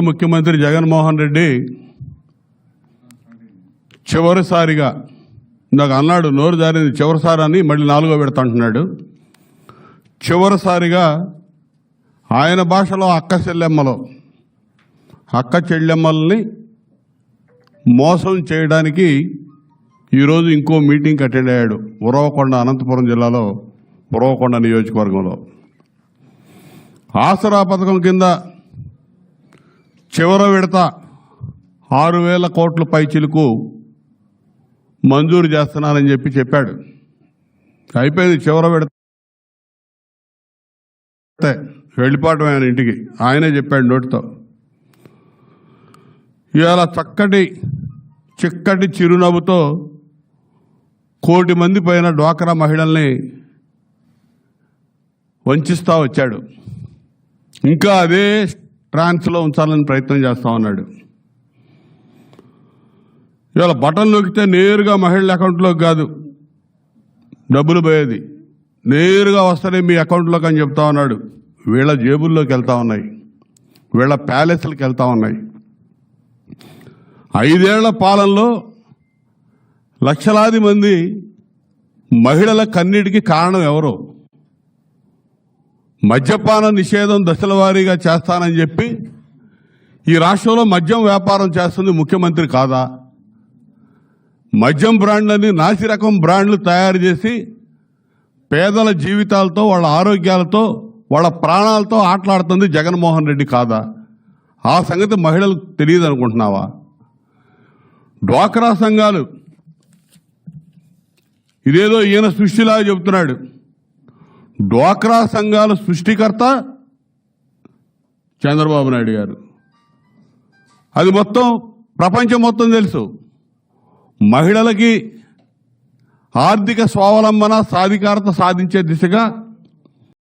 ముఖ్యమంత్రి జగన్మోహన్ రెడ్డి చివరిసారిగా నాకు అన్నాడు నోరు జారింది చివరిసారి అని మళ్ళీ నాలుగో విడత అంటున్నాడు. చివరిసారిగా ఆయన భాషలో అక్క చెల్లెమ్మలో అక్క చెల్లెమ్మల్ని మోసం చేయడానికి ఈరోజు ఇంకో మీటింగ్ అటెండ్ అయ్యాడు ఉరవకొండ అనంతపురం జిల్లాలో ఉరవకొండ నియోజకవర్గంలో. ఆసరా పథకం కింద చివర విడత ఆరు వేల కోట్ల పైచిలకు మంజూరు చేస్తున్నానని చెప్పి చెప్పాడు. అయిపోయింది చివర విడత. వెళ్ళిపోవటం ఆయన ఇంటికి. ఆయనే చెప్పాడు నోటితో. ఇవాళ చక్కటి చిక్కటి చిరునవ్వుతో కోటి మంది పైన డ్వాక్రా మహిళల్ని వంచిస్తా వచ్చాడు. ఇంకా అదే ట్రాన్స్లో ఉంచాలని ప్రయత్నం చేస్తా ఉన్నాడు. ఇవాళ బటన్ నొక్కితే నేరుగా మహిళల అకౌంట్లోకి కాదు డబ్బులు పోయేది. నేరుగా వస్తాయి మీ అకౌంట్లోకి అని చెప్తా ఉన్నాడు. వీళ్ళ జేబుల్లోకి వెళ్తా ఉన్నాయి. వీళ్ళ ప్యాలెస్లకు వెళ్తా ఉన్నాయి. ఐదేళ్ళ పాలనలో లక్షలాది మంది మహిళల కన్నీటికి కారణం ఎవరు? మద్యపాన నిషేధం దశల వారీగా చేస్తానని చెప్పి ఈ రాష్ట్రంలో మద్యం వ్యాపారం చేస్తుంది ముఖ్యమంత్రి కాదా? మద్యం బ్రాండ్లని నాసి రకం బ్రాండ్లు తయారు చేసి పేదల జీవితాలతో వాళ్ళ ఆరోగ్యాలతో వాళ్ళ ప్రాణాలతో ఆటలాడుతుంది జగన్మోహన్ రెడ్డి కాదా? ఆ సంగతి మహిళలకు తెలియదు అనుకుంటున్నావా? డ్వాక్రా సంఘాలు ఇదేదో ఈయన సృష్టిలాగా చెబుతున్నాడు. డ్వాక్రా సంఘాల సృష్టికర్త చంద్రబాబు నాయుడు గారు. అది మొత్తం ప్రపంచం మొత్తం తెలుసు. మహిళలకి ఆర్థిక స్వావలంబన సాధికారత సాధించే దిశగా